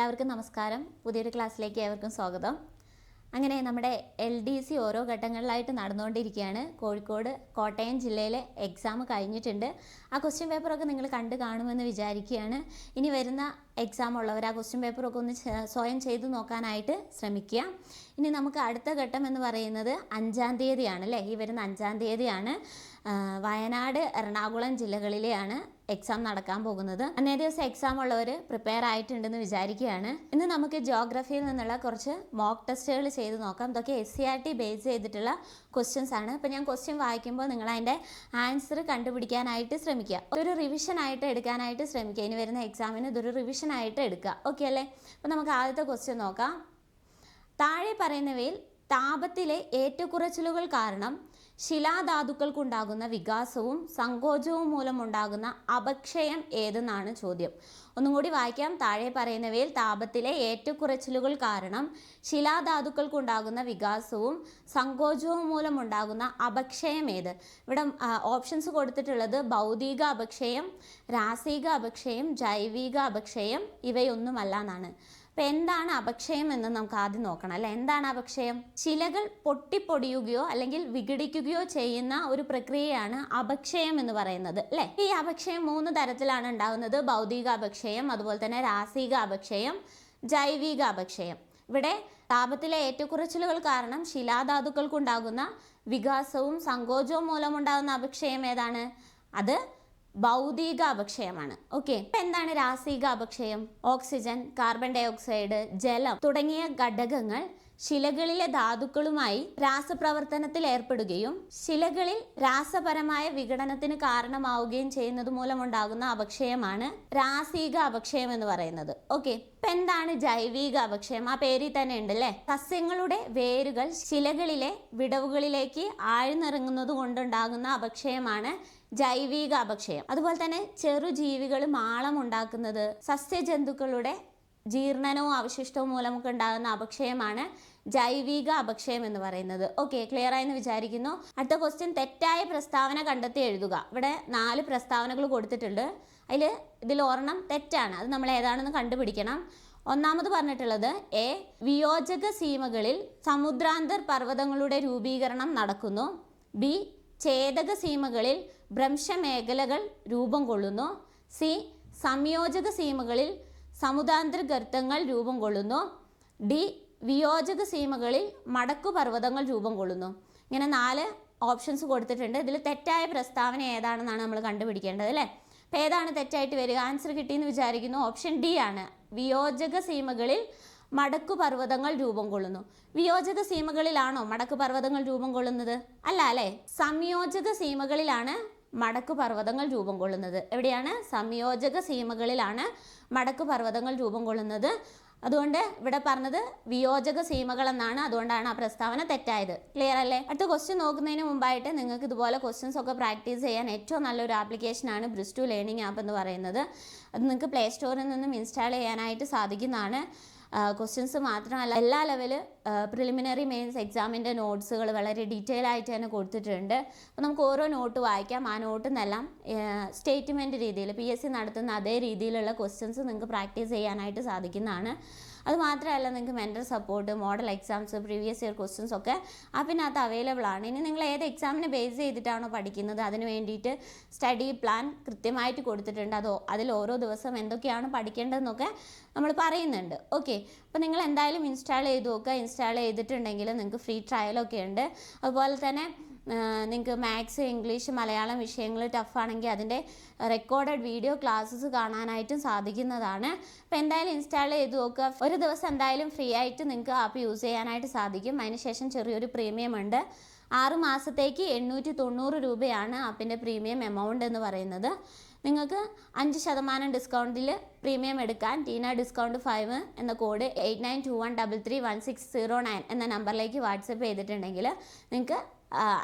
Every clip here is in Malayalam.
എല്ലാവർക്കും നമസ്കാരം. പുതിയൊരു ക്ലാസ്സിലേക്ക് ഏവർക്കും സ്വാഗതം. അങ്ങനെ നമ്മുടെ എൽ ഡി സി ഓരോ ഘട്ടങ്ങളിലായിട്ട് നടന്നുകൊണ്ടിരിക്കുകയാണ്. കോഴിക്കോട് കോട്ടയം ജില്ലയിലെ എക്സാം കഴിഞ്ഞിട്ടുണ്ട്. ആ ക്വസ്റ്റ്യൻ പേപ്പറൊക്കെ നിങ്ങൾ കണ്ടു കാണുമെന്ന് വിചാരിക്കുകയാണ്. ഇനി വരുന്ന എക്സാം ഉള്ളവർ ആ ക്വസ്റ്റ്യൻ പേപ്പറൊക്കെ ഒന്ന് സ്വയം ചെയ്തു നോക്കാനായിട്ട് ശ്രമിക്കുക. ഇനി നമുക്ക് അടുത്ത ഘട്ടം എന്ന് പറയുന്നത് അഞ്ചാം തീയതിയാണ് അല്ലേ? ഈ വരുന്ന അഞ്ചാം തീയതിയാണ്. വയനാട് എറണാകുളം ജില്ലകളിലെയാണ് എക്സാം നടക്കാൻ പോകുന്നത്. അന്നേ ദിവസം എക്സാം ഉള്ളവർ പ്രിപ്പയർ ആയിട്ടുണ്ടെന്ന് വിചാരിക്കുകയാണ്. ഇന്ന് നമുക്ക് ജോഗ്രഫിയിൽ നിന്നുള്ള കുറച്ച് മോക്ക് ടെസ്റ്റുകൾ ചെയ്ത് നോക്കാം. ഇതൊക്കെ S C R T base ചെയ്തിട്ടുള്ള ക്വസ്റ്റ്യൻസ് ആണ്. അപ്പോൾ ഞാൻ ക്വസ്റ്റ്യൻ വായിക്കുമ്പോൾ നിങ്ങൾ അതിന്റെ ആൻസർ കണ്ടുപിടിക്കാനായിട്ട് ശ്രമിക്കുക. ഒരു റിവിഷൻ ആയിട്ട് എടുക്കാനായിട്ട് ശ്രമിക്കുക. ഇനി വരുന്ന എക്സാമിന് ഇതൊരു റിവിഷൻ ആയിട്ട് എടുക്കുക. ഓക്കെ അല്ലേ? അപ്പോൾ നമുക്ക് ആദ്യത്തെ ക്വസ്റ്റ്യൻ നോക്കാം. താഴെ പറയുന്നവയിൽ താപത്തിലെ ഏറ്റക്കുറച്ചിലുകൾ കാരണം ശിലാധാതുക്കൾക്കുണ്ടാകുന്ന വികാസവും സങ്കോചവും മൂലമുണ്ടാകുന്ന അപക്ഷയം ഏതെന്നാണ് ചോദ്യം. ഒന്നും കൂടി വായിക്കാം. താഴെ പറയുന്നവയിൽ താപത്തിലെ ഏറ്റക്കുറച്ചിലുകൾ കാരണം ശിലാധാതുക്കൾക്കുണ്ടാകുന്ന വികാസവും സങ്കോചവും മൂലമുണ്ടാകുന്ന അപക്ഷയം ഏത്? ഇവിടെ ഓപ്ഷൻസ് കൊടുത്തിട്ടുള്ളത് ഭൗതിക അപക്ഷയം രാസിക അപക്ഷയം ജൈവിക അപക്ഷയം ഇവയൊന്നുമല്ല എന്നാണ്. അപ്പൊ എന്താണ് അപക്ഷയം എന്ന് നമുക്ക് ആദ്യം നോക്കണം അല്ലെ? എന്താണ് അപക്ഷയം? ശിലകൾ പൊട്ടിപ്പൊടിയുകയോ അല്ലെങ്കിൽ വിഘടിക്കുകയോ ചെയ്യുന്ന ഒരു പ്രക്രിയയാണ് അപക്ഷയം എന്ന് പറയുന്നത് അല്ലെ? ഈ അപക്ഷയം മൂന്ന് തരത്തിലാണ് ഉണ്ടാകുന്നത്. ഭൗതിക അപക്ഷയം അതുപോലെ തന്നെ രാസിക അപക്ഷയം ജൈവിക അപക്ഷയം. ഇവിടെ താപത്തിലെ ഏറ്റക്കുറച്ചിലുകൾ കാരണം ശിലാധാതുക്കൾക്കുണ്ടാകുന്ന വികാസവും സങ്കോചവും മൂലമുണ്ടാകുന്ന അപക്ഷയം ഏതാണ്? അത് ഭൗതിക അപക്ഷയമാണ് ഓക്കെ എന്താണ് രാസിക അപക്ഷയം ഓക്സിജൻ കാർബൺ ഡൈ ഓക്സൈഡ് ജലം തുടങ്ങിയ ഘടകങ്ങൾ ശിലകളിലെ ധാതുക്കളുമായി രാസപ്രവർത്തനത്തിൽ ഏർപ്പെടുകയും ശിലകളിൽ രാസപരമായ വിഘടനത്തിന് കാരണമാവുകയും ചെയ്യുന്നത് മൂലമുണ്ടാകുന്ന അപക്ഷയമാണ് രാസിക അപക്ഷയം എന്ന് പറയുന്നത്. ഓക്കെ ഇപ്പൊ എന്താണ് ജൈവിക അപക്ഷയം ആ പേരിൽ തന്നെ ഉണ്ട് അല്ലേ സസ്യങ്ങളുടെ വേരുകൾ ശിലകളിലെ വിടവുകളിലേക്ക് ആഴ്ന്നിറങ്ങുന്നത് കൊണ്ടുണ്ടാകുന്ന അപക്ഷയമാണ് ജൈവിക അപക്ഷയം അതുപോലെ തന്നെ ചെറുജീവികൾ മാളം ഉണ്ടാക്കുന്നത് സസ്യജന്തുക്കളുടെ ജീർണനവും അവശിഷ്ടവും മൂലമൊക്കെ ഉണ്ടാകുന്ന അപക്ഷയമാണ് ജൈവിക അപക്ഷയം എന്ന് പറയുന്നത്. ഓക്കെ ക്ലിയർ ആയെന്ന് വിചാരിക്കുന്നു. അടുത്ത ക്വസ്റ്റ്യൻ തെറ്റായ പ്രസ്താവന കണ്ടെത്തി എഴുതുക. ഇവിടെ നാല് പ്രസ്താവനകൾ കൊടുത്തിട്ടുണ്ട്. അതിൽ ഇതിൽ ഒരെണ്ണം തെറ്റാണ്. അത് നമ്മൾ ഏതാണെന്ന് കണ്ടുപിടിക്കണം. ഒന്നാമത് പറഞ്ഞിട്ടുള്ളത് എ വിയോജക സീമകളിൽ സമുദ്രാന്തർ പർവതങ്ങളുടെ രൂപീകരണം നടക്കുന്നു. ബി ഛേദക സീമകളിൽ ഭ്രംശമേഖലകൾ രൂപം കൊള്ളുന്നു. സി. സംയോജക സീമകളിൽ സമുദാന്തര ഗർത്തങ്ങൾ രൂപം കൊള്ളുന്നു. ഡി. വിയോജക സീമകളിൽ മടക്കുപർവതങ്ങൾ രൂപം കൊള്ളുന്നു. ഇങ്ങനെ നാല് ഓപ്ഷൻസ് കൊടുത്തിട്ടുണ്ട്. ഇതിൽ തെറ്റായ പ്രസ്താവന ഏതാണെന്നാണ് നമ്മൾ കണ്ടുപിടിക്കേണ്ടത് അല്ലേ? അപ്പോൾ ഏതാണ് തെറ്റായിട്ട് വരിക? ആൻസർ കിട്ടിയെന്ന് വിചാരിക്കുന്നു. ഓപ്ഷൻ ഡി ആണ്. വിയോജക സീമകളിൽ മടക്കു പർവതങ്ങൾ രൂപം കൊള്ളുന്നു. വിയോജക സീമകളിലാണോ മടക്കു പർവതങ്ങൾ രൂപം കൊള്ളുന്നത്? അല്ല അല്ലേ? സംയോജക സീമകളിലാണ് മടക്കു പർവതങ്ങൾ രൂപം കൊള്ളുന്നത്. എവിടെയാണ്? സംയോജക സീമകളിലാണ് മടക്കു പർവതങ്ങൾ രൂപം കൊള്ളുന്നത്. അതുകൊണ്ട് ഇവിടെ പറഞ്ഞത് വിയോജക സീമകൾ എന്നാണ് അതുകൊണ്ടാണ് ആ പ്രസ്താവന തെറ്റായത്. ക്ലിയർ അല്ലേ? അടുത്ത ക്വസ്റ്റ്യൻ നോക്കുന്നതിന് മുമ്പായിട്ട് നിങ്ങൾക്ക് ഇതുപോലെ ക്വസ്റ്റ്യൻസ് ഒക്കെ പ്രാക്ടീസ് ചെയ്യാൻ ഏറ്റവും നല്ലൊരു ആപ്ലിക്കേഷനാണ് ബ്രിസ്റ്റു ലേണിംഗ് ആപ്പ് എന്ന് പറയുന്നത്. അത് നിങ്ങൾക്ക് പ്ലേ സ്റ്റോറിൽ നിന്നും ഇൻസ്റ്റാൾ ചെയ്യാനായിട്ട് സാധിക്കുന്നതാണ്. ക്വസ്റ്റ്യൻസ് മാത്രമല്ല എല്ലാ ലെവൽ പ്രിലിമിനറി മെയിൻസ് എക്സാമിന്റെ നോട്ട്സുകൾ വളരെ ഡീറ്റെയിൽ ആയിട്ട് തന്നെ കൊടുത്തിട്ടുണ്ട്. അപ്പോൾ നമുക്ക് ഓരോ നോട്ട് വായിക്കാം. ആ നോട്ടിൽ നിന്നെല്ലാം സ്റ്റേറ്റ്മെന്റ് രീതിയിൽ പി എസ് സി നടത്തുന്ന അതേ രീതിയിലുള്ള ക്വസ്റ്റ്യൻസ് നിങ്ങൾക്ക് പ്രാക്ടീസ് ചെയ്യാനായിട്ട് സാധിക്കുന്നതാണ്. അത് മാത്രമല്ല നിങ്ങൾക്ക് mental support model exams previous year questions ഒക്കെ ആപ്പിനകത്ത് അവൈലബിൾ ആണ്. ഇനി നിങ്ങൾ ഏത് എക്സാമിനെ ബേസ് ചെയ്തിട്ടാണോ പഠിക്കുന്നത്? അതിന് വേണ്ടിയിട്ട് സ്റ്റഡി പ്ലാൻ കൃത്യമായിട്ട് കൊടുത്തിട്ടുണ്ട്. അതോ അതിൽ ഓരോ ദിവസം എന്തൊക്കെയാണ് പഠിക്കേണ്ടതെന്നൊക്കെ നമ്മൾ പറയുന്നുണ്ട്. ഓക്കെ അപ്പോൾ നിങ്ങൾ എന്തായാലും ഇൻസ്റ്റാൾ ചെയ്ത് നോക്കുക. ഇൻസ്റ്റാൾ ചെയ്തിട്ടുണ്ടെങ്കിൽ നിങ്ങൾക്ക് ഫ്രീ ട്രയലൊക്കെ ഉണ്ട്. അതുപോലെ തന്നെ നിങ്ങൾക്ക് മാത്സ് ഇംഗ്ലീഷ് മലയാളം വിഷയങ്ങൾ ടഫാണെങ്കിൽ അതിന്റെ റെക്കോർഡഡ് വീഡിയോ ക്ലാസ്സസ് കാണാനായിട്ടും സാധിക്കുന്നതാണ്. അപ്പോൾ എന്തായാലും ഇൻസ്റ്റാൾ ചെയ്ത് നോക്കുക. ഒരു ദിവസം എന്തായാലും ഫ്രീ ആയിട്ട് നിങ്ങൾക്ക് ആപ്പ് യൂസ് ചെയ്യാനായിട്ട് സാധിക്കും. അതിനുശേഷം ചെറിയൊരു പ്രീമിയം ഉണ്ട്. ആറ് മാസത്തേക്ക് എണ്ണൂറ്റി തൊണ്ണൂറ് രൂപയാണ് ആപ്പിന്റെ പ്രീമിയം എമൗണ്ട് എന്ന് പറയുന്നത്. നിങ്ങൾക്ക് അഞ്ച് ശതമാനം ഡിസ്കൗണ്ടിൽ പ്രീമിയം എടുക്കാൻ ടീന ഡിസ്കൗണ്ട് ഫൈവ് എന്ന code eight nine two one double three one six zero nine എന്ന നമ്പറിലേക്ക് വാട്സപ്പ് ചെയ്തിട്ടുണ്ടെങ്കിൽ നിങ്ങൾക്ക്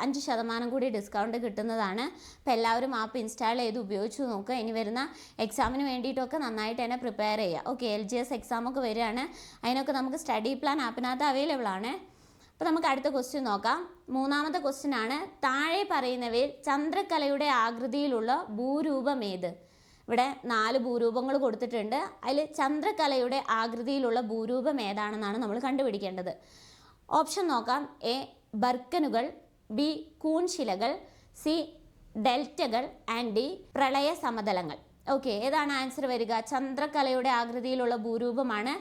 അഞ്ച് ശതമാനം കൂടി ഡിസ്കൗണ്ട് കിട്ടുന്നതാണ്. അപ്പോൾ എല്ലാവരും ആപ്പ് ഇൻസ്റ്റാൾ ചെയ്ത് ഉപയോഗിച്ച് നോക്കുക. ഇനി വരുന്ന എക്സാമിന് വേണ്ടിയിട്ടൊക്കെ നന്നായിട്ട് തന്നെ പ്രിപ്പയർ ചെയ്യുക. ഓക്കെ എൽ ജി എസ് എക്സാമൊക്കെ വരികയാണ്. അതിനൊക്കെ നമുക്ക് സ്റ്റഡി പ്ലാൻ ആപ്പിനകത്ത് അവൈലബിൾ ആണ്. അപ്പോൾ നമുക്ക് അടുത്ത ക്വസ്റ്റ്യൻ നോക്കാം. മൂന്നാമത്തെ ക്വസ്റ്റ്യൻ ആണ്. താഴെ പറയുന്നവയിൽ ചന്ദ്രക്കലയുടെ ആകൃതിയിലുള്ള ഭൂരൂപം ഏത്? ഇവിടെ നാല് ഭൂരൂപങ്ങൾ കൊടുത്തിട്ടുണ്ട്. അതിൽ ചന്ദ്രകലയുടെ ആകൃതിയിലുള്ള ഭൂരൂപം ഏതാണെന്നാണ് നമ്മൾ കണ്ടുപിടിക്കേണ്ടത്. ഓപ്ഷൻ നോക്കാം. എ ബർക്കനുകൾ. ബി കൂൺശിലകൾ സി ഡെൽറ്റകൾ ആൻഡ് ഡി പ്രളയ സമതലങ്ങൾ ഓക്കെ ഏതാണ് ആൻസർ വരിക? ചന്ദ്രകലയുടെ ആകൃതിയിലുള്ള ഭൂരൂപമാണ്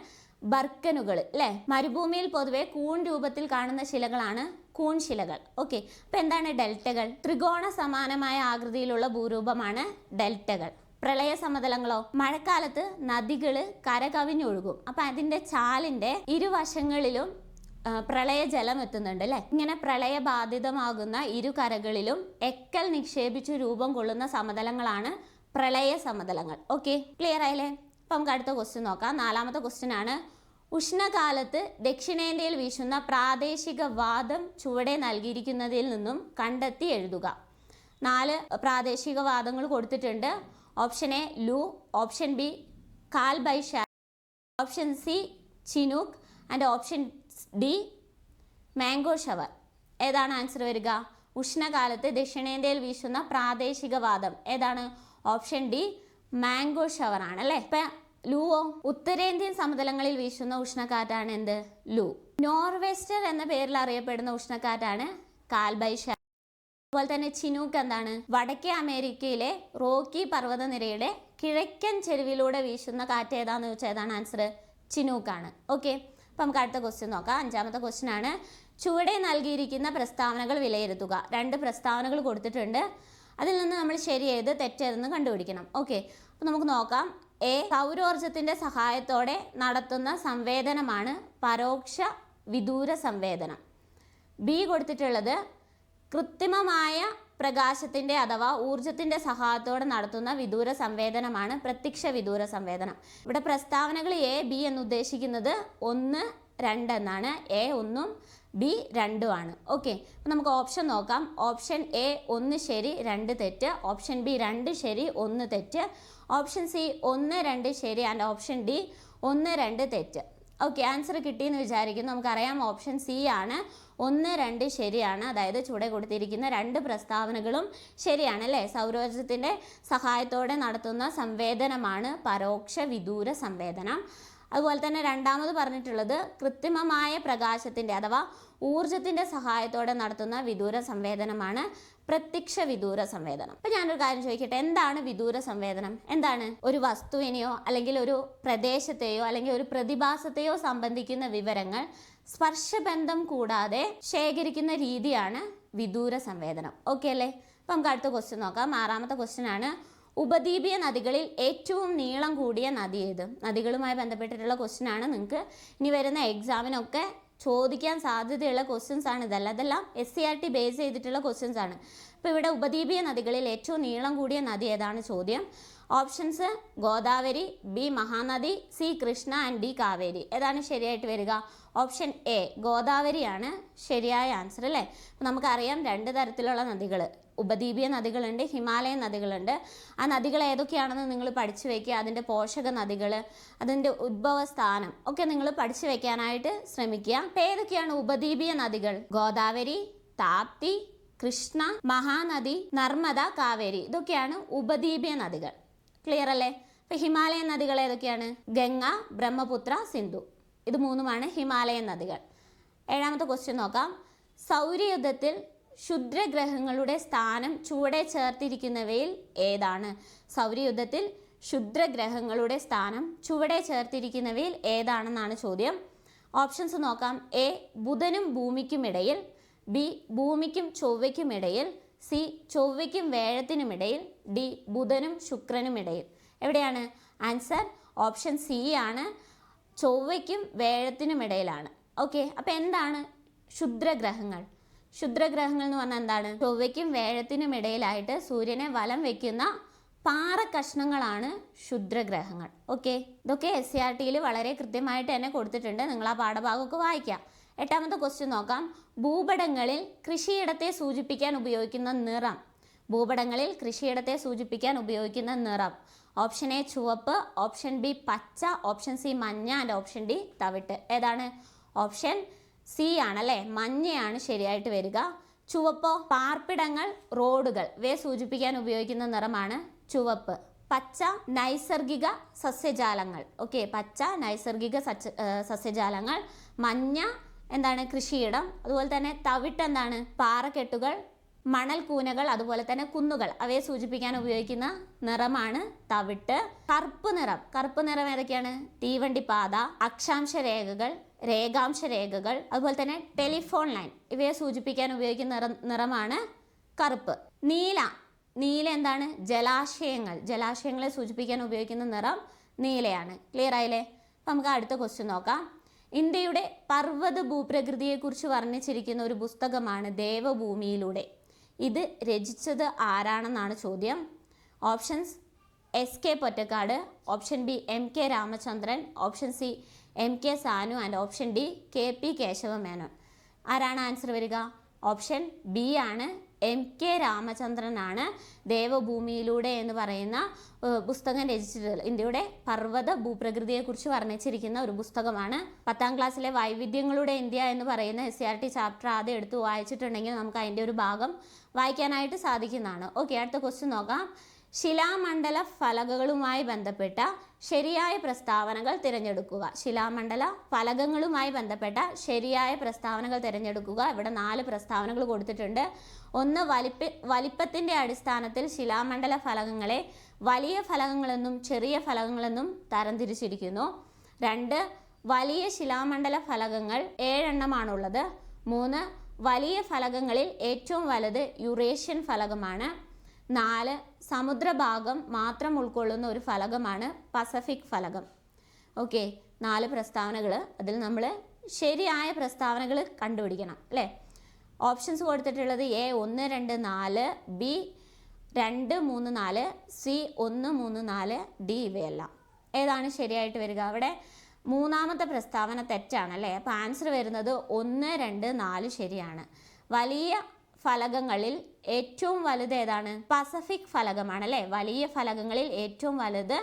ബർക്കനുകൾ അല്ലേ മരുഭൂമിയിൽ പൊതുവെ കൂൺ രൂപത്തിൽ കാണുന്ന ശിലകളാണ് കൂൺ ശിലകൾ ഓക്കെ അപ്പം എന്താണ് ഡെൽറ്റകൾ? ത്രികോണ സമാനമായ ആകൃതിയിലുള്ള ഭൂരൂപമാണ് ഡെൽറ്റകൾ. പ്രളയ സമതലങ്ങളോ മഴക്കാലത്ത് നദികൾ കരകവിഞ്ഞൊഴുകും. അപ്പം അതിന്റെ ചാലിന്റെ ഇരുവശങ്ങളിലും ആ, പ്രളയജലം എത്തുന്നുണ്ട് അല്ലെ? ഇങ്ങനെ പ്രളയബാധിതമാകുന്ന ഇരു കരകളിലും എക്കൽ നിക്ഷേപിച്ചു രൂപം കൊള്ളുന്ന സമതലങ്ങളാണ് പ്രളയ സമതലങ്ങൾ. ഓക്കെ ക്ലിയർ ആയില്ലേ? അപ്പം നമുക്ക് അടുത്ത ക്വസ്റ്റ്യൻ നോക്കാം. നാലാമത്തെ ക്വസ്റ്റ്യൻ ആണ്. ഉഷ്ണകാലത്ത് ദക്ഷിണേന്ത്യയിൽ വീശുന്ന പ്രാദേശിക വാദം ചുവടെ നൽകിയിരിക്കുന്നതിൽ നിന്നും കണ്ടെത്തി എഴുതുക. നാല് പ്രാദേശിക വാദങ്ങൾ കൊടുത്തിട്ടുണ്ട്. Option A Loo. Option B Kalbaisakhi option C chinook. And option D mango shower. ഏതാണ് ആൻസർ വരിക? ഉഷ്ണകാലത്ത് ദക്ഷിണേന്ത്യയിൽ വീശുന്ന പ്രാദേശിക വാദം. ഏതാണ്? ഓപ്ഷൻ ഡി മാംഗോ ഷവർ ആണ് അല്ലേ? ഇപ്പൊ ലൂവോ ഉത്തരേന്ത്യൻ സമതലങ്ങളിൽ വീശുന്ന ഉഷ്ണക്കാറ്റാണ് എന്ത്? ലൂ. നോർവെസ്റ്റർ എന്ന പേരിൽ അറിയപ്പെടുന്ന ഉഷ്ണക്കാറ്റാണ് കാൽബൈ ഷവർ അതുപോലെ തന്നെ ചിനൂക്ക് എന്താണ്? വടക്കേ അമേരിക്കയിലെ റോക്കി പർവതനിരയുടെ കിഴക്കൻ ചെരുവിലൂടെ വീശുന്ന കാറ്റ് ഏതാന്ന് ചോദിച്ചാൽ ഏതാണ് ആൻസർ ചിനൂക്കാണ്. ഓക്കെ. അപ്പം നമുക്ക് അടുത്ത ക്വസ്റ്റ്യൻ നോക്കാം. അഞ്ചാമത്തെ ക്വസ്റ്റ്യൻ ആണ്. ചുവടെ നൽകിയിരിക്കുന്ന പ്രസ്താവനകൾ വിലയിരുത്തുക. രണ്ട് പ്രസ്താവനകൾ കൊടുത്തിട്ടുണ്ട്. അതിൽ നിന്ന് നമ്മൾ ശരിയേത് തെറ്റേതെന്ന് കണ്ടുപിടിക്കണം. ഓക്കെ അപ്പോൾ നമുക്ക് നോക്കാം. എ സൗരോർജത്തിന്റെ സഹായത്തോടെ നടത്തുന്ന സംവേദനമാണ് പരോക്ഷ വിദൂര സംവേദനം. ബി കൊടുത്തിട്ടുള്ളത് കൃത്രിമമായ പ്രകാശത്തിന്റെ അഥവാ ഊർജത്തിന്റെ സഹായത്തോടെ നടത്തുന്ന വിദൂര സംവേദനമാണ് പ്രത്യക്ഷ വിദൂര സംവേദനം. ഇവിടെ പ്രസ്താവനകൾ എ ബി എന്ന് ഉദ്ദേശിക്കുന്നത് ഒന്ന് രണ്ട് എന്നാണ്. എ ഒന്നും ബി രണ്ടും ആണ്. ഓക്കെ. അപ്പം നമുക്ക് ഓപ്ഷൻ നോക്കാം. ഓപ്ഷൻ എ ഒന്ന് ശരി രണ്ട് തെറ്റ്. ഓപ്ഷൻ ബി രണ്ട് ശരി ഒന്ന് തെറ്റ്. ഓപ്ഷൻ സി ഒന്ന് രണ്ട് ശരി ആൻഡ് ഓപ്ഷൻ ഡി ഒന്ന് രണ്ട് തെറ്റ്. ഓക്കെ. ആൻസർ കിട്ടിയെന്ന് വിചാരിക്കുന്നു. നമുക്കറിയാം ഓപ്ഷൻ സി ആണ്. ഒന്ന് രണ്ട് ശരിയാണ്. അതായത് ചുവടെ കൊടുത്തിരിക്കുന്ന രണ്ട് പ്രസ്താവനകളും ശരിയാണ് അല്ലേ? സൗരോർജത്തിന്റെ സഹായത്തോടെ നടത്തുന്ന സംവേദനമാണ് പരോക്ഷ വിദൂര സംവേദനം. അതുപോലെ തന്നെ രണ്ടാമത് പറഞ്ഞിട്ടുള്ളത് കൃത്രിമമായ പ്രകാശത്തിന്റെ അഥവാ ഊർജത്തിന്റെ സഹായത്തോടെ നടത്തുന്ന വിദൂര സംവേദനമാണ് പ്രത്യക്ഷ വിദൂര സംവേദനം. അപ്പൊ ഞാനൊരു കാര്യം ചോദിക്കട്ടെ എന്താണ് വിദൂര സംവേദനം? എന്താണ്? ഒരു വസ്തുവിനെയോ അല്ലെങ്കിൽ ഒരു പ്രദേശത്തെയോ അല്ലെങ്കിൽ ഒരു പ്രതിഭാസത്തെയോ സംബന്ധിക്കുന്ന വിവരങ്ങൾ സ്പർശബന്ധം കൂടാതെ ശേഖരിക്കുന്ന രീതിയാണ് വിദൂര സംവേദനം. ഓക്കെ അല്ലേ? അപ്പം നമുക്ക് അടുത്ത ക്വസ്റ്റ്യൻ നോക്കാം. ആറാമത്തെ ക്വസ്റ്റ്യൻ ആണ് ഉപദ്വീപീയ നദികളിൽ ഏറ്റവും നീളം കൂടിയ നദി ഏത്? നദികളുമായി ബന്ധപ്പെട്ടിട്ടുള്ള ക്വസ്റ്റ്യൻ ആണ്. നിങ്ങൾക്ക് ഇനി വരുന്ന എക്സാമിനൊക്കെ ചോദിക്കാൻ സാധ്യതയുള്ള ക്വസ്റ്റ്യൻസ് ആണ് ഇതല്ല. അതെല്ലാം S C R T base ചെയ്തിട്ടുള്ള ക്വസ്റ്റ്യൻസ് ആണ്. അപ്പോൾ ഇവിടെ ഉപദ്വീപീയ നദികളിൽ ഏറ്റവും നീളം കൂടിയ നദി ഏതാണ് ചോദ്യം? Options Godavari B Mahanadi C Krishna and D Kaveri. ഏതാണ് ശരിയായിട്ട് വരിക? ഓപ്ഷൻ എ ഗോദാവരിയാണ് ശരിയായ ആൻസർ അല്ലേ? നമുക്കറിയാം രണ്ട് തരത്തിലുള്ള നദികൾ. ഉപദ്വീപീയ നദികളുണ്ട് ഹിമാലയൻ നദികളുണ്ട്. ആ നദികൾ ഏതൊക്കെയാണെന്ന് നിങ്ങൾ പഠിച്ചു വയ്ക്കുക അതിന്റെ പോഷക നദികൾ അതിന്റെ ഉദ്ഭവ സ്ഥാനം ഒക്കെ നിങ്ങൾ പഠിച്ചു വയ്ക്കാനായിട്ട് ശ്രമിക്കുക. അപ്പോൾ ഏതൊക്കെയാണ് ഉപദ്വീപീയ നദികൾ? ഗോദാവരി താപ്തി കൃഷ്ണ മഹാനദി നർമ്മദ കാവേരി. ഇതൊക്കെയാണ് ഉപദ്വീപീയ നദികൾ. ക്ലിയർ അല്ലേ? ഇപ്പൊ ഹിമാലയൻ നദികൾ ഏതൊക്കെയാണ്? ഗംഗ ബ്രഹ്മപുത്ര സിന്ധു. ഇത് മൂന്നുമാണ് ഹിമാലയൻ നദികൾ. ഏഴാമത്തെ ക്വസ്റ്റ്യൻ നോക്കാം. സൗരയുദ്ധത്തിൽ ക്ഷുദ്രഗ്രഹങ്ങളുടെ സ്ഥാനം ചുവടെ ചേർത്തിരിക്കുന്നവയിൽ ഏതാണ്? സൗരയുദ്ധത്തിൽ ക്ഷുദ്രഗ്രഹങ്ങളുടെ സ്ഥാനം ചുവടെ ചേർത്തിരിക്കുന്നവയിൽ ഏതാണെന്നാണ് ചോദ്യം. ഓപ്ഷൻസ് നോക്കാം. എ ബുധനും ഭൂമിക്കുമിടയിൽ ബി ഭൂമിക്കും ചൊവ്വയ്ക്കുമിടയിൽ സി ചൊവ്വയ്ക്കും വേഴത്തിനും ഇടയിൽ ഡി ബുധനും ശുക്രനും ഇടയിൽ. എവിടെയാണ്? ആൻസർ ഓപ്ഷൻ സി ആണ്. ചൊവ്വയ്ക്കും വേഴത്തിനും ഇടയിലാണ്. ഓക്കെ അപ്പോൾ എന്താണ് ക്ഷുദ്രഗ്രഹങ്ങൾ ക്ഷുദ്രഗ്രഹങ്ങൾ എന്ന് പറഞ്ഞാൽ എന്താണ്? ചൊവ്വയ്ക്കും വേഴത്തിനും ഇടയിലായിട്ട് സൂര്യനെ വലം വയ്ക്കുന്ന പാറ കഷ്ണങ്ങളാണ് ക്ഷുദ്രഗ്രഹങ്ങൾ ഓക്കെ ഇതൊക്കെ എസ് സി ആർ ടിയിൽ വളരെ കൃത്യമായിട്ട് തന്നെ കൊടുത്തിട്ടുണ്ട്. നിങ്ങൾ ആ പാഠഭാഗമൊക്കെ വായിക്കാം. എട്ടാമത്തെ ക്വസ്റ്റ്യൻ നോക്കാം. ഭൂപടങ്ങളിൽ കൃഷിയിടത്തെ സൂചിപ്പിക്കാൻ ഉപയോഗിക്കുന്ന നിറം. ഭൂപടങ്ങളിൽ കൃഷിയിടത്തെ സൂചിപ്പിക്കാൻ ഉപയോഗിക്കുന്ന നിറം. ഓപ്ഷൻ എ ചുവപ്പ്. ഓപ്ഷൻ ബി പച്ച. ഓപ്ഷൻ സി മഞ്ഞ. ആൻഡ് ഓപ്ഷൻ ഡി തവിട്ട്. ഏതാണ്? ഓപ്ഷൻ സി ആണല്ലേ? മഞ്ഞയാണ് ശരിയായിട്ട് വരിക. ചുവപ്പോ? പാർപ്പിടങ്ങൾ റോഡുകൾ. ഇവയെ സൂചിപ്പിക്കാൻ ഉപയോഗിക്കുന്ന നിറമാണ് ചുവപ്പ്. പച്ച നൈസർഗിക സസ്യജാലങ്ങൾ. ഓക്കെ പച്ച നൈസർഗിക സസ്യജാലങ്ങൾ. മഞ്ഞ എന്താണ് കൃഷിയിടം അതുപോലെ തന്നെ തവിട്ട് എന്താണ് പാറക്കെട്ടുകൾ മണൽ കൂനകൾ അതുപോലെ തന്നെ കുന്നുകൾ. അവയെ സൂചിപ്പിക്കാൻ ഉപയോഗിക്കുന്ന നിറമാണ് തവിട്ട്. കറുപ്പ് നിറം. കറുപ്പ് നിറം ഏതൊക്കെയാണ്? തീവണ്ടി പാത അക്ഷാംശ രേഖകൾ രേഖാംശ രേഖകൾ അതുപോലെ തന്നെ ടെലിഫോൺ ലൈൻ. ഇവയെ സൂചിപ്പിക്കാൻ ഉപയോഗിക്കുന്ന നിറം നിറമാണ് കറുപ്പ്. നീല. നീല എന്താണ്? ജലാശയങ്ങൾ. ജലാശയങ്ങളെ സൂചിപ്പിക്കാൻ ഉപയോഗിക്കുന്ന നിറം നീലയാണ്. ക്ലിയർ ആയില്ലേ? നമുക്ക് അടുത്ത ക്വസ്റ്റ്യൻ നോക്കാം. ഇന്ത്യയുടെ പർവത ഭൂപ്രകൃതിയെക്കുറിച്ച് വർണിച്ചിരിക്കുന്ന ഒരു പുസ്തകമാണ് ദേവഭൂമിയിലൂടെ. ഇത് രചിച്ചത് ആരാണെന്നാണ് ചോദ്യം? Options S K Pottekkatt option B M K Ramachandran option C M K Sanu and option D K P Kesava Menon. ആരാണ് ആൻസർ വരിക? ഓപ്ഷൻ ബി ആണ് എം കെ രാമചന്ദ്രനാണ് ദേവഭൂമിയിലൂടെ എന്ന് പറയുന്ന പുസ്തകം രചിച്ചിട്ടുള്ളത്. ഇന്ത്യയുടെ പർവത ഭൂപ്രകൃതിയെക്കുറിച്ച് വർണിച്ചിരിക്കുന്ന ഒരു പുസ്തകമാണ്. പത്താം ക്ലാസ്സിലെ വൈവിധ്യങ്ങളുടെ ഇന്ത്യ എന്ന് പറയുന്ന എസ് ആർ ടി ചാപ്റ്റർ ആദ്യം എടുത്ത് വായിച്ചിട്ടുണ്ടെങ്കിൽ നമുക്ക് അതിന്റെ ഒരു ഭാഗം വായിക്കാനായിട്ട് സാധിക്കുന്നതാണ്. ഓക്കെ അടുത്ത ക്വസ്റ്റ്യൻ നോക്കാം. ശിലാമണ്ഡല ഫലകങ്ങളുമായി ബന്ധപ്പെട്ട ശരിയായ പ്രസ്താവനകൾ തിരഞ്ഞെടുക്കുക. ശിലാമണ്ഡല ഫലകങ്ങളുമായി ബന്ധപ്പെട്ട ശരിയായ പ്രസ്താവനകൾ തിരഞ്ഞെടുക്കുക. ഇവിടെ നാല് പ്രസ്താവനകൾ കൊടുത്തിട്ടുണ്ട്. ഒന്ന് വലിപ്പ വലിപ്പത്തിന്റെ അടിസ്ഥാനത്തിൽ ശിലാമണ്ഡല ഫലകങ്ങളെ വലിയ ഫലകങ്ങളെന്നും ചെറിയ ഫലകങ്ങളെന്നും തരംതിരിച്ചിരിക്കുന്നു. രണ്ട് വലിയ ശിലാമണ്ഡല ഫലകങ്ങൾ ഏഴെണ്ണമാണുള്ളത്. മൂന്ന് വലിയ ഫലകങ്ങളിൽ ഏറ്റവും വലുത് യുറേഷ്യൻ ഫലകമാണ്. നാല് സമുദ്രഭാഗം മാത്രം ഉൾക്കൊള്ളുന്ന ഒരു ഫലകമാണ് പസഫിക് ഫലകം. ഓക്കെ നാല് പ്രസ്താവനകൾ അതിൽ നമ്മൾ ശരിയായ പ്രസ്താവനകൾ കണ്ടുപിടിക്കണം അല്ലേ? ഓപ്ഷൻസ് കൊടുത്തിട്ടുള്ളത് എ ഒന്ന് രണ്ട് നാല് ബി രണ്ട് മൂന്ന് നാല് സി ഒന്ന് മൂന്ന് നാല് ഡി ഇവയെല്ലാം. ഏതാണ് ശരിയായിട്ട് വരിക? അവിടെ മൂന്നാമത്തെ പ്രസ്താവന തെറ്റാണ് അല്ലേ? അപ്പോൾ ആൻസർ വരുന്നത് ഒന്ന് രണ്ട് നാല് ശരിയാണ്. വലിയ ഫലകങ്ങളിൽ ഏറ്റവും വലുത് ഏതാണ്? പസഫിക് ഫലകമാണ് അല്ലേ വലിയ ഫലകങ്ങളിൽ ഏറ്റവും വലുത്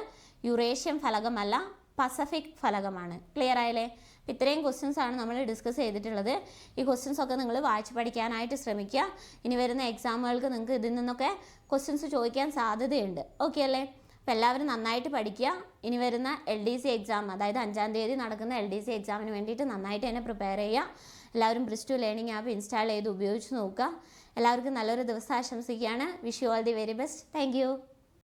യുറേഷ്യൻ ഫലകമല്ല പസഫിക് ഫലകമാണ്. ക്ലിയർ ആയല്ലേ? ഇത്രയും ക്വസ്റ്റ്യൻസ് ആണ് നമ്മൾ ഡിസ്കസ് ചെയ്തിട്ടുള്ളത്. ഈ ക്വസ്റ്റ്യൻസ് ഒക്കെ നിങ്ങൾ വായിച്ച് പഠിക്കാനായിട്ട് ശ്രമിക്കുക. ഇനി വരുന്ന എക്സാമുകൾക്ക് നിങ്ങൾക്ക് ഇതിൽ നിന്നൊക്കെ ക്വസ്റ്റ്യൻസ് ചോദിക്കാൻ സാധ്യതയുണ്ട്. ഓക്കെ അല്ലേ? അപ്പോൾ എല്ലാവരും നന്നായിട്ട് പഠിക്കുക. ഇനി വരുന്ന എൽ ഡി സി എക്സാം അതായത് അഞ്ചാം തീയതി നടക്കുന്ന എൽ ഡി സി എക്സാമിന് വേണ്ടിയിട്ട് നന്നായിട്ട് തന്നെ പ്രിപ്പയർ ചെയ്യുക. എല്ലാവരും ബ്രിസ്റ്റു ലേണിംഗ് ആപ്പ് ഇൻസ്റ്റാൾ ചെയ്ത് ഉപയോഗിച്ച് നോക്കുക. എല്ലാവർക്കും നല്ലൊരു ദിവസം ആശംസിക്കുകയാണ്. Wish you all the very best. Thank